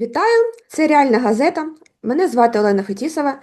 Вітаю! Це реальна газета. Мене звати Олена Фетісова.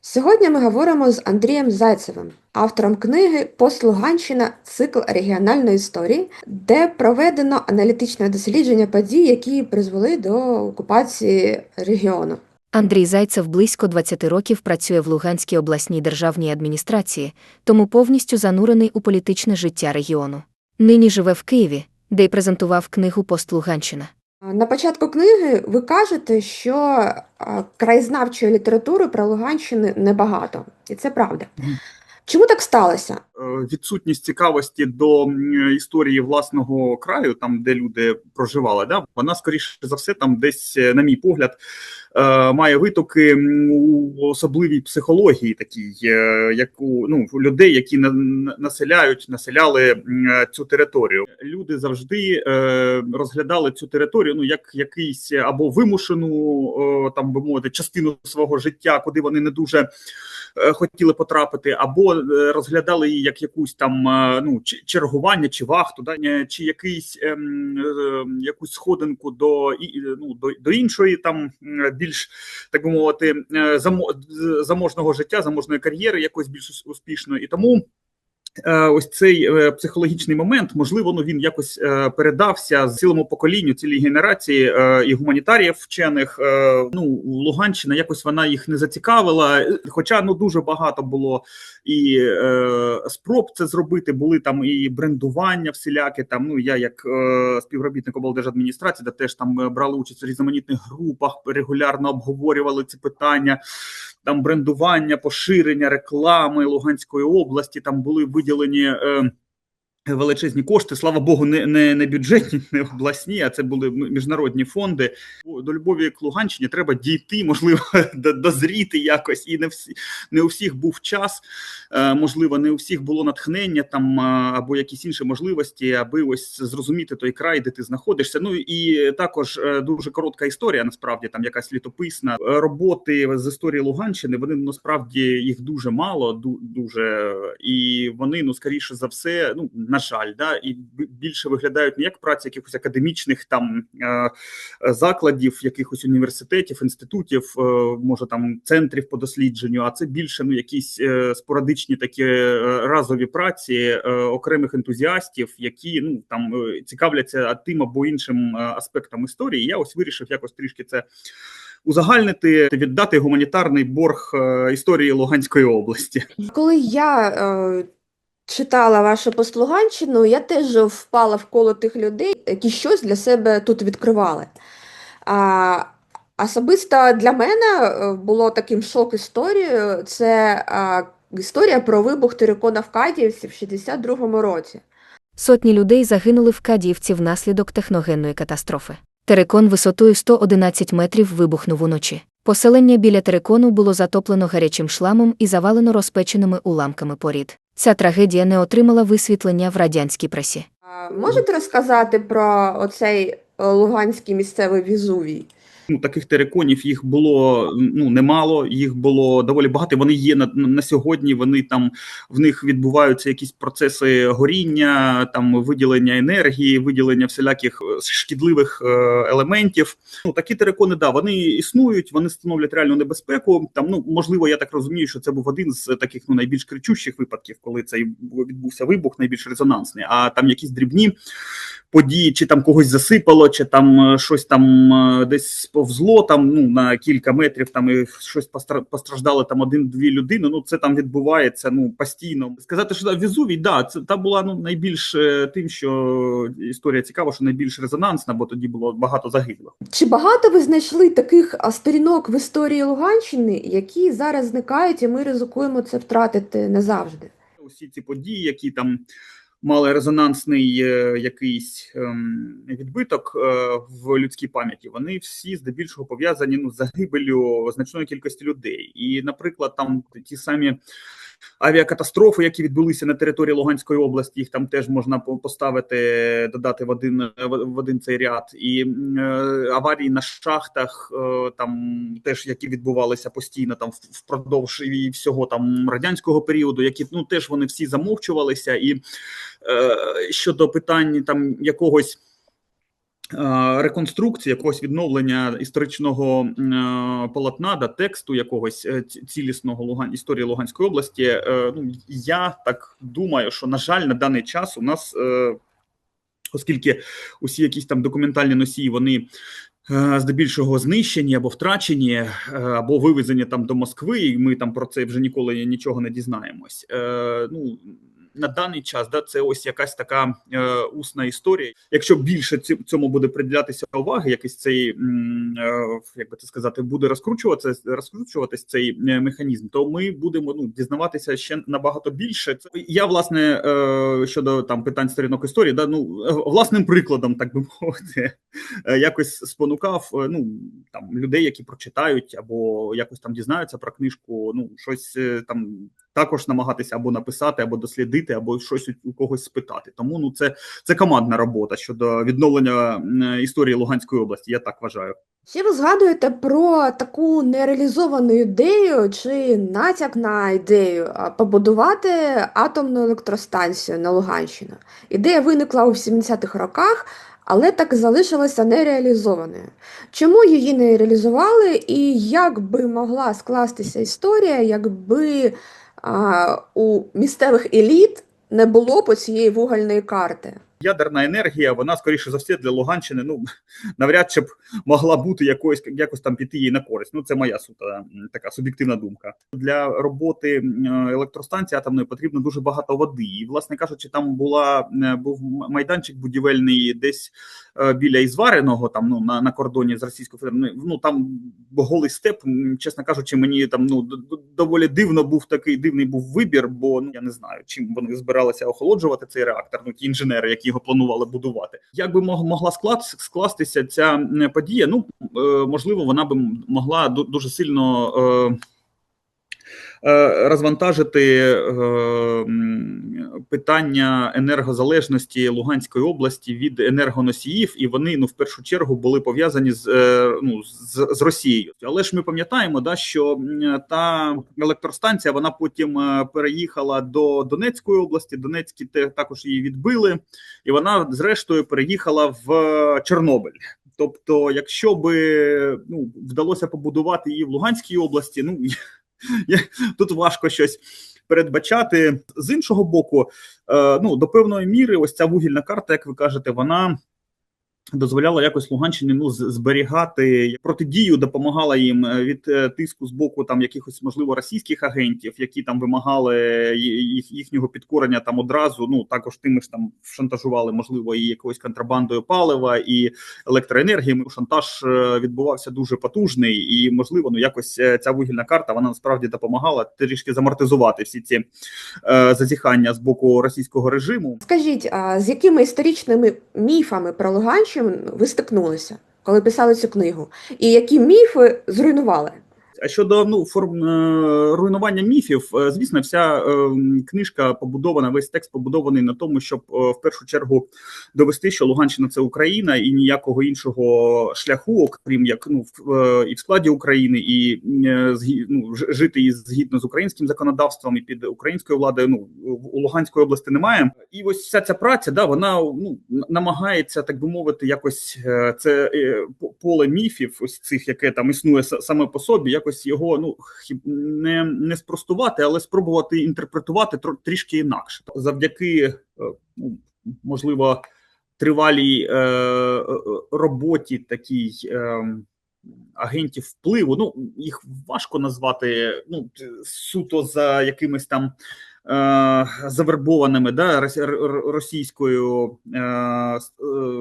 Сьогодні ми говоримо з Андрієм Зайцевим, автором книги Пост Луганщина. Цикл регіональної історії, де проведено аналітичне дослідження подій, які призвели до окупації регіону. Андрій Зайцев близько 20 років працює в Луганській обласній державній адміністрації, тому повністю занурений у політичне життя регіону. Нині живе в Києві, де й презентував книгу Пост Луганщина. На початку книги ви кажете, що краєзнавчої літератури про Луганщину небагато, і це правда. Чому так сталося? Е, відсутність цікавості до історії власного краю, там де люди проживали, да вона скоріше за все, там десь, е, на мій погляд, е, має витоки у особливій психології, такій, е, як у ну людей, які на, на- населяють, населяли цю територію. Люди завжди розглядали цю територію, ну як якийсь або вимушену, там би мовити, частину свого життя, куди вони не дуже хотіли потрапити, або е, розглядали її як якусь там е, ну чергування, чи вахту, да, чи якийсь ем, е, якусь сходинку до і- ну, до, до іншої там більш так би мовити е, замо, заможного життя, заможної кар'єри, якось більш ус- успішної, і тому. Е, Ось цей е, психологічний момент, можливо, ну він якось е, передався цілому поколінню, цілій генерації і гуманітаріїв вчених. Ну Луганщина якось вона їх не зацікавила. Хоча ну дуже багато було і спроб це зробити. Були там і брендування всілякі. Там ну я як співробітник облдержадміністрації, де теж там брали участь у різноманітних групах, регулярно обговорювали ці питання. Там брендування, поширення реклами Луганської області. Там були виділені. Е, Величезні кошти, слава Богу, не, не, не бюджетні, не обласні, а це були міжнародні фонди. До любові к Луганщині треба дійти, можливо, дозріти якось. І не всі не у всіх був час, е, можливо, не у всіх було натхнення там або якісь інші можливості, аби ось зрозуміти той край, де ти знаходишся. Ну і також е, дуже коротка історія, насправді там якась літописна Е, роботи з історії Луганщини. Вони насправді їх дуже мало, дуже і вони ну скоріше за все, ну на жаль, да і більше виглядають не як праця якихось академічних там е, закладів, якихось університетів, інститутів, е, може там центрів по дослідженню, а це більше ну якісь е, спорадичні такі е, разові праці е, окремих ентузіастів, які ну там е, цікавляться тим або іншим е, аспектом історії. Я ось вирішив якось трішки це. Узагальнити віддати гуманітарний борг е, історії Луганської області. Коли я е, читала вашу пост Луганщину, я теж впала в коло тих людей, які щось для себе тут відкривали. А, особисто для мене е, було таким шок історією. Це а, історія про вибух терикона в Кадіївці в 62-му році. Сотні людей загинули в Кадіївці внаслідок техногенної катастрофи. Терекон висотою 111 метрів вибухнув уночі. Поселення біля терекону було затоплено гарячим шламом і завалено розпеченими уламками порід. Ця трагедія не отримала висвітлення в радянській пресі. Можете розказати про оцей е, луганський місцевий Візувій? Ну, таких териконів їх було ну немало, їх було доволі багато. Вони є на, на сьогодні. Вони там в них відбуваються якісь процеси горіння, там виділення енергії, виділення всіляких е, шкідливих е, елементів. Ну такі терикони, да, вони існують, вони становлять реальну небезпеку. Там, ну можливо, я так розумію, що це був один з таких ну найбільш кричущих випадків, коли цей відбувся вибух, найбільш резонансний. А там якісь дрібні події, чи там когось засипало, чи там е, щось там десь повзло там ну на кілька метрів, там і щось постра- постраждали там один-дві людини. Ну це там відбувається ну постійно. Сказати, що да, Везувій, да, це та була ну найбільш е, тим, що історія цікава, що найбільш резонансна, бо тоді було багато загиблих. Чи багато ви знайшли таких сторінок в історії Луганщини, які зараз зникають, і ми ризикуємо це втратити назавжди? усі ці події, які там мали резонансний е, якийсь ем, відбиток е, в людській пам'яті, вони всі здебільшого пов'язані ну, з загибелю значної кількості людей. І, наприклад, там ті самі. Авіакатастрофи, які відбулися на території Луганської області, їх там теж можна поставити, додати в один в один цей ряд, і е, аварії на шахтах, е, там теж які відбувалися постійно, там впродовж і всього там радянського періоду, які ну теж вони всі замовчувалися, і е, щодо питань там якогось реконструкції, якогось відновлення історичного е, полотна, да, тексту якогось е, цілісного Луган, історії Луганської області. е, Ну, я так думаю, що, на жаль, на даний час у нас, е, оскільки усі якісь там документальні носії, вони е, здебільшого знищені або втрачені, е, або вивезені там до Москви, і ми там про це вже ніколи нічого не дізнаємось. Е, Ну, на даний час да, це ось якась така е, усна історія. Якщо більше цьому буде приділятися уваги, якийсь цей е, як би це сказати, буде розкручуватися, розкручуватись цей е, механізм, то ми будемо ну дізнаватися ще набагато більше. Це я власне е, щодо там питань сторінок історії, да ну е, власним прикладом, так би мовити, е, якось спонукав ну там людей, які прочитають або якось там дізнаються про книжку. Ну щось там також намагатися або написати, або дослідити, або щось у- когось спитати. Тому ну це, це командна робота щодо відновлення історії Луганської області. Я так вважаю. Ще ви згадуєте про таку нереалізовану ідею чи натяк на ідею побудувати атомну електростанцію на Луганщину. Ідея виникла у 70-х роках, але так і залишилася нереалізованою. Чому її не реалізували, і як би могла скластися історія, якби у місцевих еліт не було по цієї вугільної карти? Ядерна енергія, вона скоріше за все для Луганщини. Ну навряд чи б могла бути якоюсь якось там піти їй на користь. Ну це моя сута така суб'єктивна думка. Для роботи електростанції атомної потрібно дуже багато води. І, власне кажучи, там була був майданчик будівельний десь біля Ізвареного, там ну на, на кордоні з Російською Федерацією. Ну там голий степ. Чесно кажучи, мені там ну доволі дивно був такий дивний був вибір, бо ну я не знаю, чим вони збиралися охолоджувати цей реактор. Ну ті інженери, які його планували будувати. Як би мог- могла склад скластися ця подія? Ну е, можливо, вона би могла ду- дуже сильно. Е, Розвантажити е, питання енергозалежності Луганської області від енергоносіїв, і вони ну в першу чергу були пов'язані з е, ну з, з Росією. Але ж ми пам'ятаємо, да що та електростанція вона потім переїхала до Донецької області. Донецькі те також її відбили, і вона зрештою переїхала в Чорнобиль. Тобто, якщо би ну вдалося побудувати її в Луганській області, ну тут важко щось передбачати. З іншого боку, е, ну до певної міри, ось ця вугільна карта, як ви кажете, вона. Дозволяла якось Луганщині ну зберігати протидію, допомагала їм е, від е, тиску з боку там якихось можливо російських агентів, які там вимагали їх їхнього підкорення там одразу. Ну також тими ж там шантажували, можливо, і якоюсь контрабандою палива і електроенергії. Шантаж е, відбувався дуже потужний, і можливо, ну якось ця вугільна карта вона насправді допомагала трішки замортизувати всі ці е, зазіхання з боку російського режиму. Скажіть, а з якими історичними міфами про Луганщину ви стикнулися, коли писали цю книгу? І які міфи зруйнували? А щодо ну форм е, руйнування міфів, е, звісно, вся е, книжка побудована, весь текст побудований на тому, щоб в першу чергу довести, що Луганщина це Україна, і ніякого іншого шляху, окрім як ну і в складі України, і ну, жити із згідно з українським законодавством і під українською владою. Ну у Луганської області немає. І ось вся ця праця, да, вона ну намагається, так би мовити, якось це поле міфів, ось цих, яке там існує саме по собі, якось його ну не, не спростувати, але спробувати інтерпретувати трішки інакше. Завдяки е, ну, можливо тривалій е, е, роботі такій. Е, Агентів впливу, ну їх важко назвати ну суто за якимись там завербованими да, російською е, е,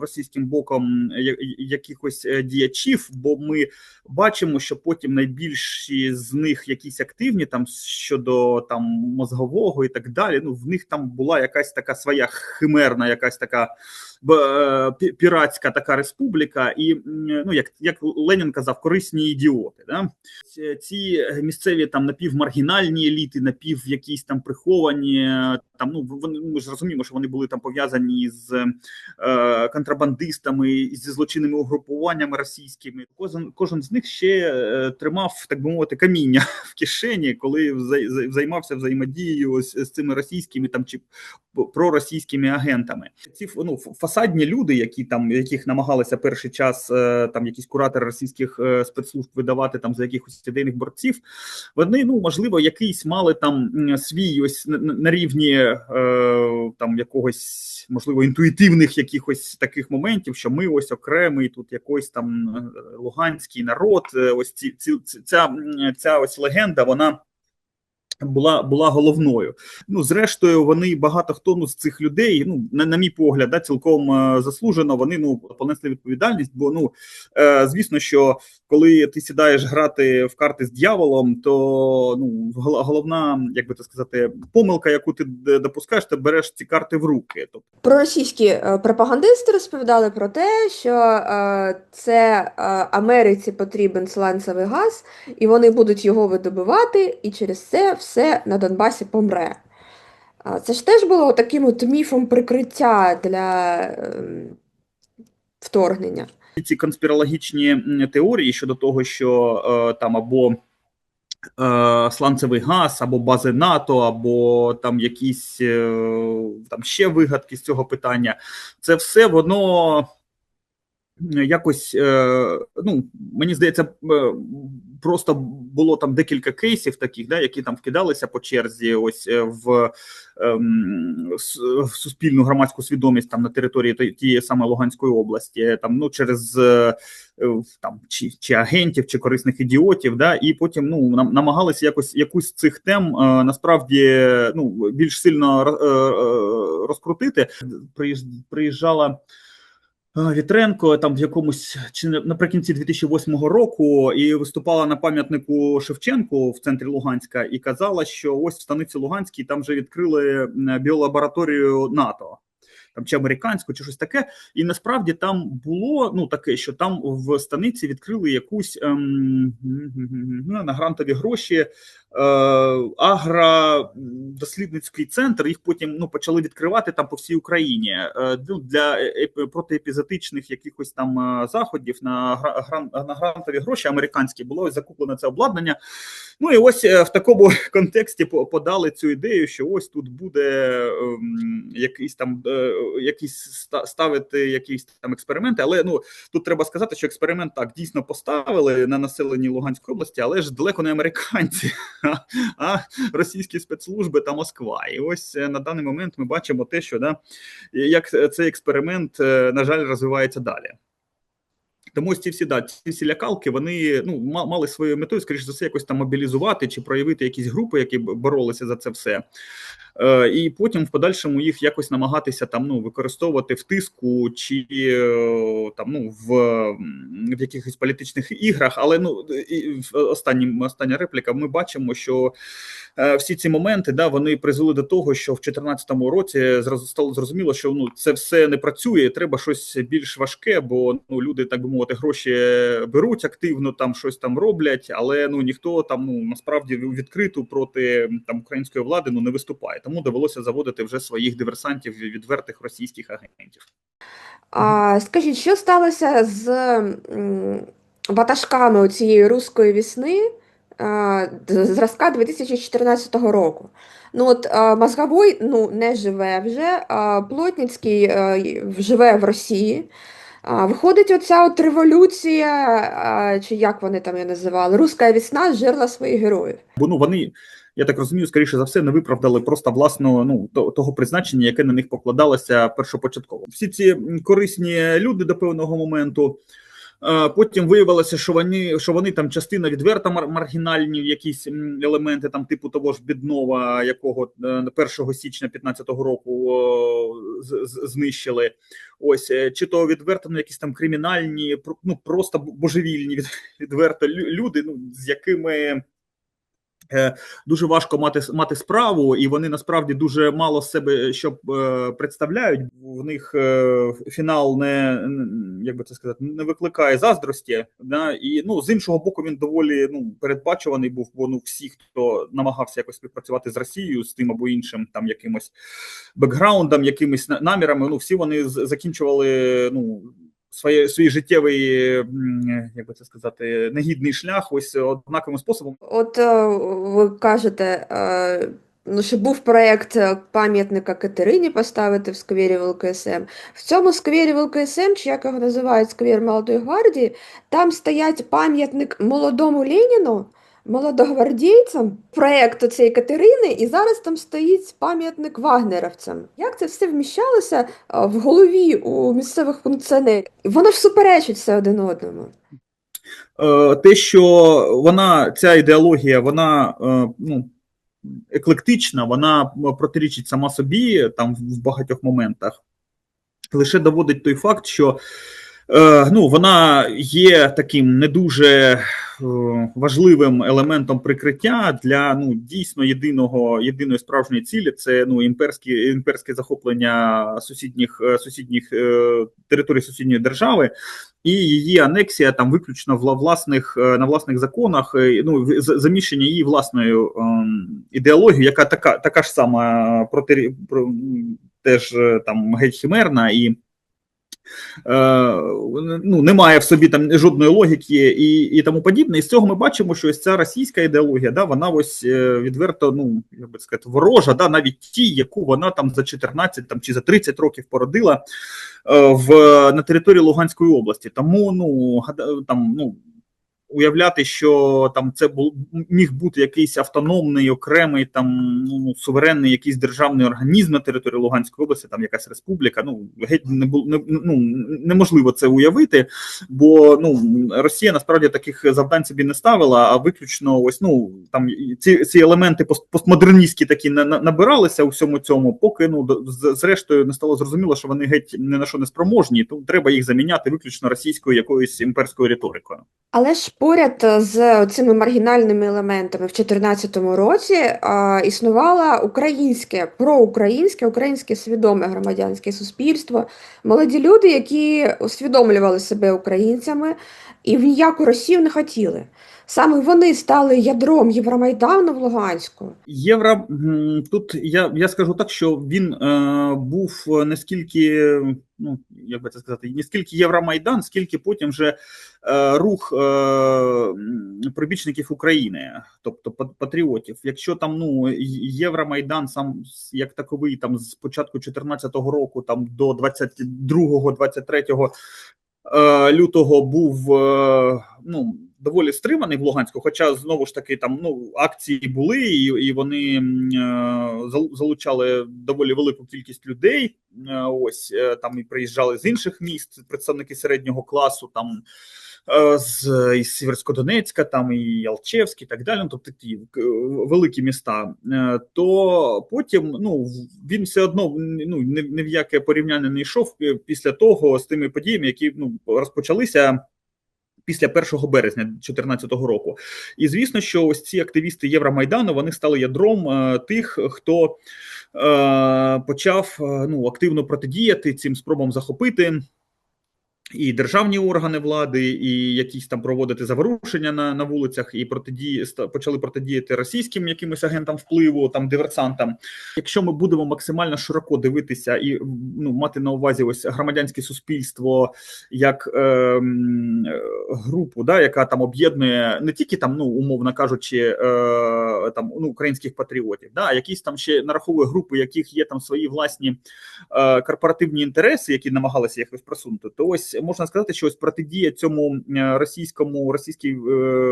російським боком якихось е, діячів, бо ми бачимо, що потім найбільші з них якісь активні там щодо там мозгового і так далі. Ну в них там була якась така своя химерна, якась така е, піратська така республіка, і ну як, як Ленін казав, корисні ідіоти. Да? Ці- місцеві там напівмаргінальні еліти, напів якісь там приховані. е, Там ну вони ми ж розуміємо, що вони були там пов'язані з е, контрабандистами і зі злочинними угрупуваннями російськими. Кожен кожен з них ще е, тримав, так би мовити, каміння в кишені, коли займався взаємодією з, з цими російськими там чи проросійськими агентами. Ці ну, фасадні люди, які там яких намагалися перший час е, там якісь куратори російських е, спецслужб видавати там за якихось ідейних борців, вони ну можливо якийсь мали там свій ось на, рівні е, там якогось можливо інтуїтивних якихось таких моментів, що ми ось окремий тут якийсь там луганський народ. Ось ці, ці ця, ця ось легенда, вона. Була була головною. Ну, зрештою, вони багато хто ну, з цих людей, ну на, на мій погляд, да, цілком е, заслужено. Вони ну понесли відповідальність. Бо ну е, звісно, що коли ти сідаєш грати в карти з дьяволом, то ну гол- головна, як би це сказати, помилка, яку ти допускаєш, ти береш ці карти в руки. Тобто Проросійські е, пропагандисти розповідали про те, що е, це е, Америці потрібен сланцевий газ, і вони будуть його видобувати, і через це все на Донбасі помре. Це ж теж було таким от міфом прикриття для ем, вторгнення. ці конспірологічні теорії щодо того, що е, там або е, сланцевий газ, або бази НАТО, або там якісь е, там ще вигадки з цього питання, це все воно. Якось е, ну мені здається, е, просто було там декілька кейсів таких, да, які там вкидалися по черзі, ось е, в, ем, в суспільну громадську свідомість там на території тієї саме Луганської області, там ну через там чи, чи агентів, чи корисних ідіотів, да, і потім ну нам намагалися якось якусь з цих тем насправді ну більш сильно ро- розкрутити. Приїж- Приїжджала. Вітренко там в якомусь чи наприкінці 2008 року і виступала на пам'ятнику Шевченку в центрі Луганська і казала, що ось в станиці Луганській там вже відкрили біолабораторію НАТО. Там чи американську, чи щось таке, і насправді там було ну таке, що там в станиці відкрили якусь ем, на грантові гроші агродослідницький центр. Їх потім ну почали відкривати там по всій Україні е, ну, для протиепізотичних якихось там е, заходів на на грантові гроші американські було закуплено це обладнання. Ну і ось е, в такому контексті по- подали цю ідею, що ось тут буде ем, якийсь там е, якісь ставити якісь там експерименти. Але ну тут треба сказати, що експеримент так дійсно поставили на населенні Луганської області, але ж далеко не американці, а, російські спецслужби та Москва. І ось е, на даний момент ми бачимо те, що да, як цей експеримент, е, на жаль, розвивається далі. Тому ось ці всі да, ці всі лякалки вони ну ма- мали свою метою, скоріш за все, якось там мобілізувати чи проявити якісь групи, які боролися за це все. Е, і потім в подальшому їх якось намагатися там ну використовувати в тиску чи е, там ну в, в якихось політичних іграх. Але ну і останнім остання репліка. Ми бачимо, що е, всі ці моменти да вони призвели до того, що в 2014 році зразу стало зрозуміло, що ну це все не працює. Треба щось більш важке, бо ну люди, так би мовити, гроші беруть активно, там щось там роблять, але ну ніхто там ну насправді відкрито проти там української влади ну не виступає. Тому довелося заводити вже своїх диверсантів відвертих російських агентів. А скажіть, що сталося з ватажками цієї руської вісни зразка 2014 року? Ну от Мозговой ну, не живе вже, Плотницький живе в Росії. Виходить, оця от революція, чи як вони там її називали, Руська весна зжерла своїх героїв. Бо ну вони, я так розумію, скоріше за все, не виправдали просто власного ну то- того призначення, яке на них покладалося першопочатково. Всі ці корисні люди до певного моменту. е, Потім виявилося, що вони що вони там частина відверто мар- маргінальні якісь елементи, там типу того ж Біднова, якого е, 1 січня 2015 року знищили. Ось е, чи то відверто ну, якісь там кримінальні, ну просто божевільні відверто люди, ну з якими е, дуже важко мати мати справу, і вони насправді дуже мало себе що е, представляють. В них е, фінал не як би це сказати, не викликає заздрості. Да? І ну з іншого боку, він доволі ну передбачуваний був. Бо ну всі, хто намагався якось співпрацювати з Росією з тим або іншим там якимось бекграундом, якимись намірами. Ну всі вони закінчували ну. Своє свій життєвий, як би це сказати, негідний шлях, ось однаковим способом. От е, ви кажете, е, ну, що був проєкт е, пам'ятника Катерині поставити в сквері ВЛКСМ. В цьому сквері ВЛКСМ, чи як його називають сквер Молодої гвардії, там стоять пам'ятник молодому Леніну, молодогвардійцям, проєкту цієї Катерини, і зараз там стоїть пам'ятник вагнерівцям. Як це все вміщалося е, в голові у місцевих функціонерів? Воно ж суперечить все один одному. Е, те, що вона, ця ідеологія, вона е, ну, еклектична, вона протирічить сама собі там в багатьох моментах, лише доводить той факт, що ну, вона є таким не дуже е, важливим елементом прикриття для ну, дійсно єдиного, єдиної справжньої цілі це ну, імперське, імперське захоплення сусідніх, е, сусідніх е, територій сусідньої держави і її анексія там виключно в власних на власних законах, е, ну заміщення її власною ем, ідеологією, яка така така ж сама проти про, теж е, там геть химерна і. Е, ну, немає в собі там жодної логіки і, і тому подібне. І з цього ми бачимо, що ось ця російська ідеологія, да, вона ось е, відверто, ну як би сказати, ворожа, да, навіть ті, яку вона там за 14 там, чи за 30 років породила е, в, на території Луганської області. Тому ну, там, ну, уявляти, що там це був міг бути якийсь автономний, окремий там ну, суверенний якийсь державний організм на території Луганської області, там якась республіка. Ну геть не було не, ну, неможливо це уявити, бо ну Росія насправді таких завдань собі не ставила, а виключно ось ну там ці, ці елементи пост, постмодерністські такі на, на- набиралися у всьому цьому, поки ну зрештою не стало зрозуміло, що вони геть ні на що не спроможні, то треба їх заміняти виключно російською якоюсь імперською риторикою. Але ж поряд е, з цими маргінальними елементами в 2014 році а, існувало українське, проукраїнське, українське свідоме громадянське суспільство, молоді люди, які усвідомлювали себе українцями і в ніяку Росію не хотіли. Саме вони стали ядром Євромайдану в Луганську. Євро тут я, я скажу так, що він е, був не скільки, ну як би це сказати, не скільки Євромайдан, скільки потім вже е, рух е, прибічників України, тобто патріотів. Якщо там ну Євромайдан сам як таковий, там з початку 2014 року, там до 22-23 е, лютого був е, ну доволі стриманий в Луганську. Хоча знову ж таки там ну акції були, і, і вони е, залучали доволі велику кількість людей. Е, Ось е, там і приїжджали з інших міст представники середнього класу. Там е, з із Сіверськодонецька, там і Алчевськ, і так далі. Ну, тобто такі е, великі міста. Е, То потім ну він все одно ну ні в яке порівняння не йшов е, після того з тими подіями, які ну розпочалися. Після 1 березня 2014 року, і звісно, що ось ці активісти Євромайдану вони стали ядром е, тих, хто е, почав е, ну активно протидіяти цим спробам захопити і державні органи влади, і якісь там проводити заворушення на, на вулицях, і протидії почали протидіяти російським якимось агентам впливу, там диверсантам. Якщо ми будемо максимально широко дивитися і ну мати на увазі ось громадянське суспільство як е, групу, да, яка там об'єднує не тільки там, ну умовно кажучи, е, там ну українських патріотів, да, а якісь там ще нараховує групи, яких є там свої власні е, корпоративні інтереси, які намагалися якось просунути, то ось можна сказати, що ось протидія цьому е, російському російській е,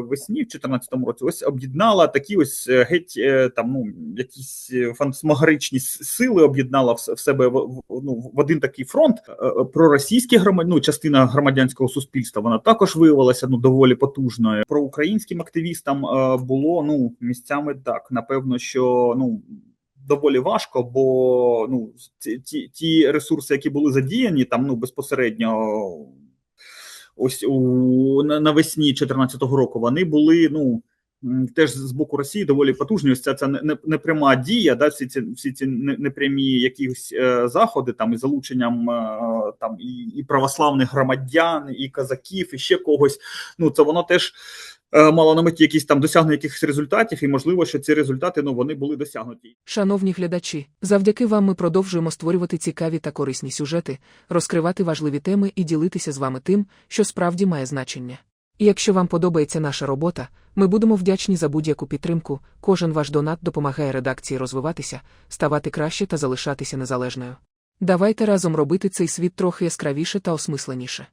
весні в 2014 році ось об'єднала такі ось е, геть там ну якісь фантасмагоричні сили, об'єднала в, себе в, ну, в один такий фронт. Проросійські громад... ну, частина громадянського суспільства вона також виявилася ну доволі потужною. Про українським активістам було ну місцями так. Напевно, що ну доволі важко, бо ну ті, ті, ресурси, які були задіяні там ну безпосередньо. Ось у навесні 2014 року вони були ну теж з боку Росії доволі потужні. Ось ця, ця не- не- непряма дія, да, всі ці всі ці непрямі якісь е, заходи, там із залученням е, там і, і православних громадян, і казаків, і ще когось. Ну це воно теж е, мало на меті якісь там досягнення якихось результатів, і можливо, що ці результати ну вони були досягнуті. Шановні глядачі, завдяки вам ми продовжуємо створювати цікаві та корисні сюжети, розкривати важливі теми і ділитися з вами тим, що справді має значення. І якщо вам подобається наша робота, ми будемо вдячні за будь-яку підтримку. Кожен ваш донат допомагає редакції розвиватися, ставати краще та залишатися незалежною. Давайте разом робити цей світ трохи яскравіше та осмисленіше.